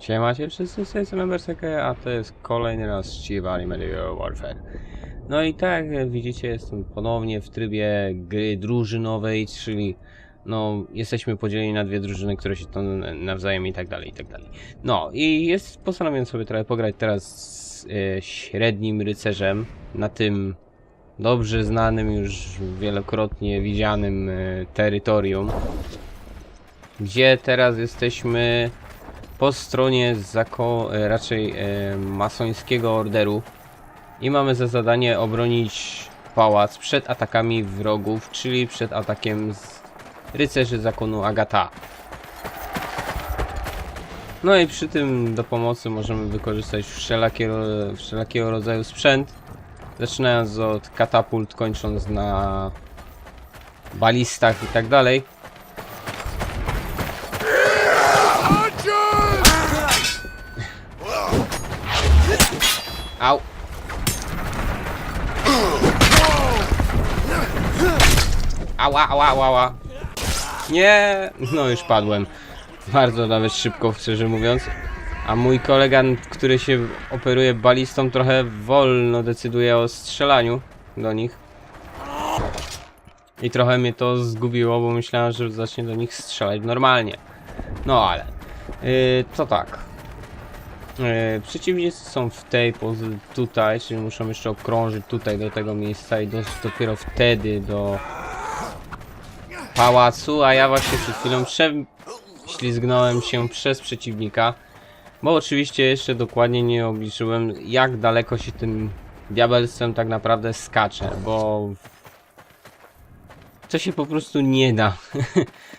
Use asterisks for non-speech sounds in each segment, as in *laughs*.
Siemacie wszyscy, z tej strony a to jest kolejny raz Shivani Medieval Warfare. No i tak jak widzicie jestem ponownie w trybie gry drużynowej, czyli no jesteśmy podzieleni na dwie drużyny, które się to nawzajem i tak dalej, i tak dalej. No i jest, postanowiłem sobie trochę pograć teraz z e, średnim rycerzem na tym dobrze znanym już wielokrotnie widzianym e, terytorium, gdzie teraz jesteśmy po stronie zako e, raczej e, masońskiego orderu i mamy za zadanie obronić pałac przed atakami wrogów, czyli przed atakiem z rycerzy zakonu Agata. No i przy tym do pomocy możemy wykorzystać wszelakie, wszelakiego rodzaju sprzęt, zaczynając od katapult, kończąc na balistach i tak dalej. Au. Ała, ała, ała, ała. Nie, no już padłem. Bardzo nawet szybko, szczerze mówiąc. A mój kolega, który się operuje balistą, trochę wolno decyduje o strzelaniu do nich. I trochę mnie to zgubiło, bo myślałem, że zacznie do nich strzelać normalnie. No ale. Yy, to tak. E, przeciwnicy są w tej pozy tutaj, czyli muszą jeszcze okrążyć tutaj do tego miejsca i dojść dopiero wtedy do pałacu, a ja właśnie przed chwilą prześlizgnąłem się przez przeciwnika, bo oczywiście jeszcze dokładnie nie obliczyłem jak daleko się tym diabelstwem tak naprawdę skacze, bo to się po prostu nie da. *laughs*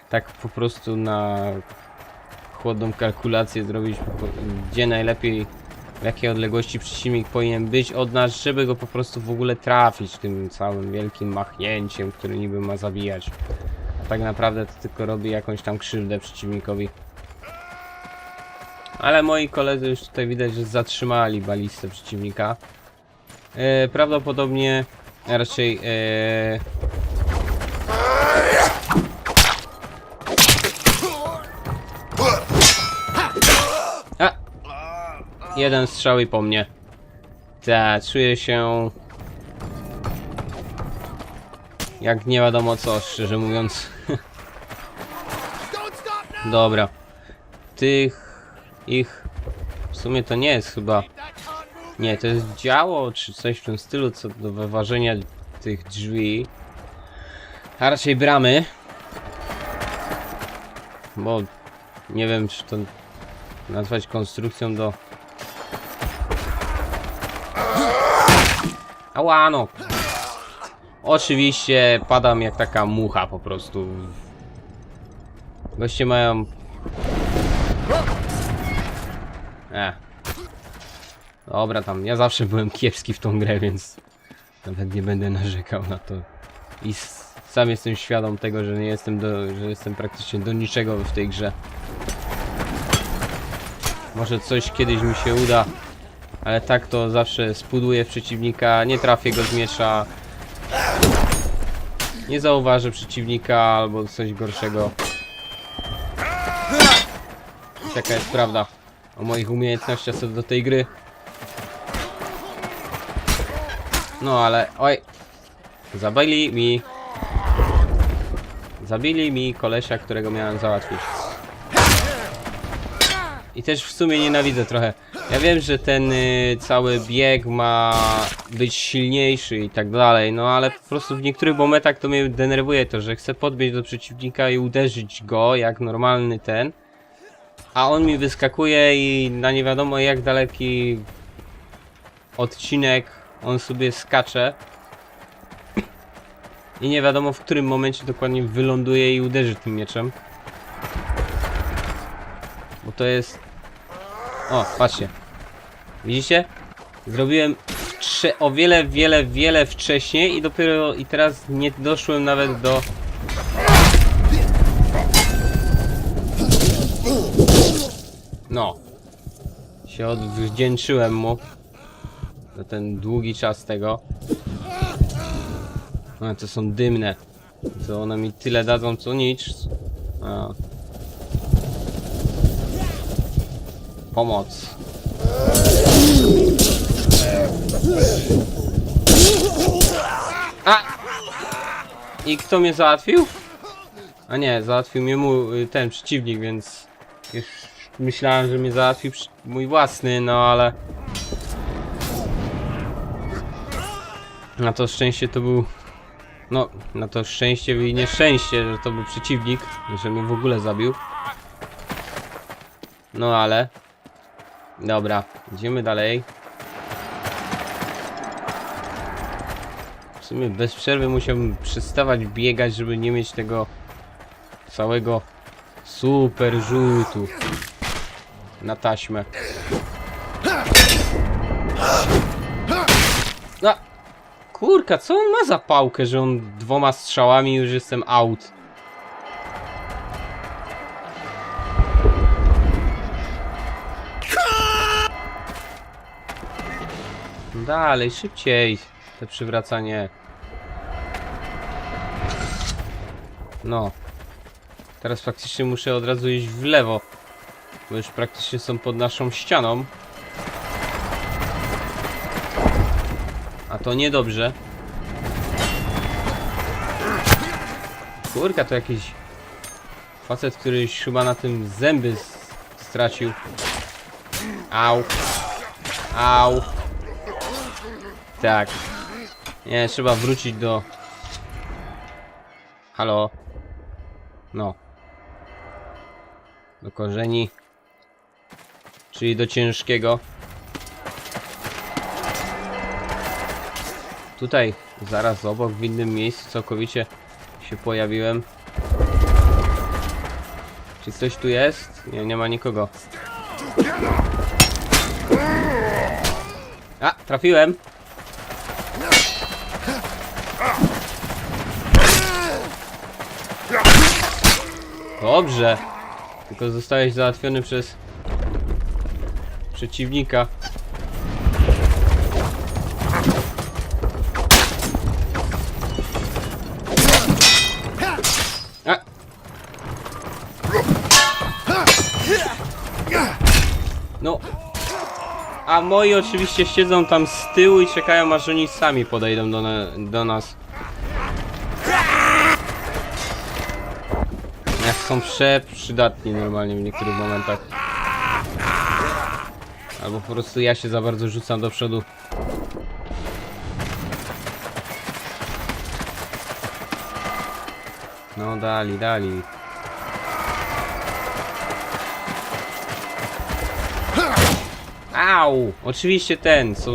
Tak po prostu na chłodną kalkulację zrobić, gdzie najlepiej, w jakiej odległości przeciwnik powinien być od nas, żeby go po prostu w ogóle trafić tym całym wielkim machnięciem, który niby ma zabijać. A tak naprawdę to tylko robi jakąś tam krzywdę przeciwnikowi. Ale moi koledzy już tutaj widać, że zatrzymali balistę przeciwnika. E, prawdopodobnie raczej e, Jeden strzał i po mnie. Ta, czuję się... Jak nie wiadomo co, szczerze mówiąc. *laughs* Dobra. Tych... Ich... W sumie to nie jest chyba... Nie, to jest działo, czy coś w tym stylu, co do wyważenia tych drzwi. A raczej bramy. Bo... Nie wiem, czy to nazwać konstrukcją do... Ała, no! Oczywiście padam jak taka mucha po prostu. Goście mają... E. Dobra tam, ja zawsze byłem kiepski w tą grę, więc nawet nie będę narzekał na to. I sam jestem świadom tego, że nie jestem do, że jestem praktycznie do niczego w tej grze. Może coś kiedyś mi się uda. Ale tak to zawsze spuduję w przeciwnika, nie trafię go z. Nie zauważę przeciwnika albo coś gorszego. Taka jest prawda o moich umiejętnościach co do tej gry. No ale, oj. Zabili mi. Zabili mi kolesia, którego miałem załatwić. I też w sumie nienawidzę trochę. Ja wiem, że ten y, cały bieg ma być silniejszy i tak dalej, no ale po prostu w niektórych momentach to mnie denerwuje to, że chcę podbiec do przeciwnika i uderzyć go jak normalny ten, a on mi wyskakuje i na nie wiadomo jak daleki odcinek on sobie skacze i nie wiadomo w którym momencie dokładnie wyląduje i uderzy tym mieczem. Bo to jest... O, patrzcie. Widzicie? Zrobiłem trze- o wiele, wiele, wiele wcześniej i dopiero i teraz nie doszłem nawet do... No. Się odwdzięczyłem mu. Za ten długi czas tego. A, to są dymne. To one mi tyle dadzą co nic. A, Pomoc. A! I kto mnie załatwił? A nie, załatwił mnie y, ten przeciwnik, więc już myślałem, że mnie załatwił mój własny, no ale... Na to szczęście to był... No, na to szczęście i nieszczęście, że to był przeciwnik, że mnie w ogóle zabił. No ale... Dobra, idziemy dalej. W sumie bez przerwy musiałbym przestawać biegać, żeby nie mieć tego całego super rzutu na taśmę. No, kurka, co on ma za pałkę, że on dwoma strzałami już jestem out. Dalej, szybciej. Te przywracanie. No. Teraz faktycznie muszę od razu iść w lewo. Bo już praktycznie są pod naszą ścianą. A to niedobrze. Kurka, to jakiś facet, który już chyba na tym zęby stracił. Au. Au. Tak. Nie, trzeba wrócić do... Halo. No. Do korzeni. Czyli do ciężkiego. Tutaj, zaraz obok, w innym miejscu całkowicie się pojawiłem. Czy coś tu jest? Nie, nie ma nikogo. A, trafiłem. Dobrze. Tylko zostałeś załatwiony przez przeciwnika. No. A moi oczywiście siedzą tam z tyłu i czekają aż oni sami podejdą do, na, do nas. Są przeprzydatni normalnie w niektórych momentach. Albo po prostu ja się za bardzo rzucam do przodu. No dali, dali. Au! Oczywiście ten, co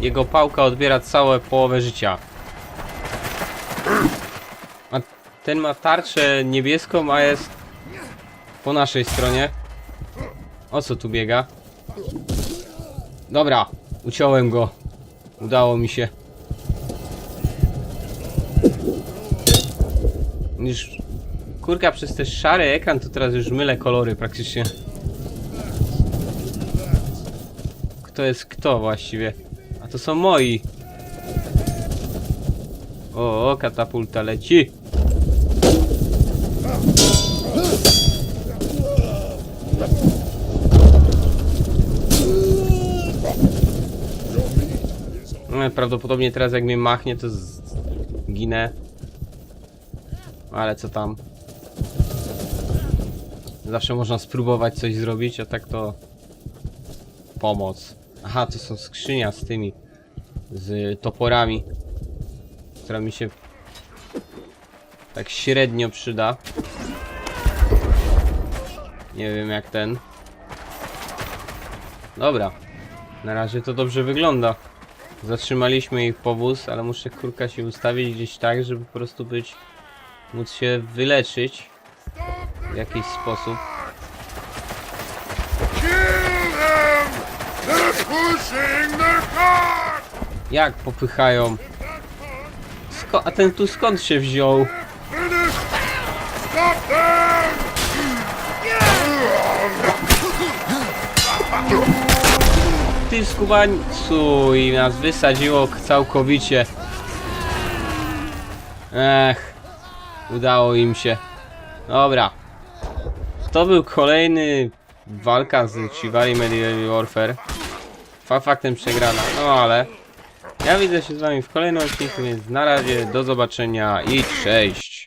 jego pałka odbiera całe połowę życia. A ten ma tarczę niebieską, a jest po naszej stronie. O co tu biega? Dobra, uciąłem go. Udało mi się. Już kurka przez ten szary ekran to teraz już mylę kolory praktycznie. Kto jest kto właściwie? A to są moi. O, katapulta leci. Prawdopodobnie teraz jak mnie machnie to z... ginę. Ale co tam? Zawsze można spróbować coś zrobić, a tak to... Pomoc. Aha, to są skrzynia z tymi. Z toporami. Która mi się... Tak średnio przyda. Nie wiem jak ten. Dobra. Na razie to dobrze wygląda. Zatrzymaliśmy ich powóz, ale muszę kurka się ustawić gdzieś tak, żeby po prostu być... móc się wyleczyć. W jakiś sposób. Jak popychają? Sko a ten tu skąd się wziął? Ty skubańcu i nas wysadziło całkowicie. Ech, udało im się. Dobra. To był kolejny walka z Chivalry Medieval Warfare. Fa faktem przegrana, no ale ja widzę się z wami w kolejnym odcinku, więc na razie, do zobaczenia i cześć!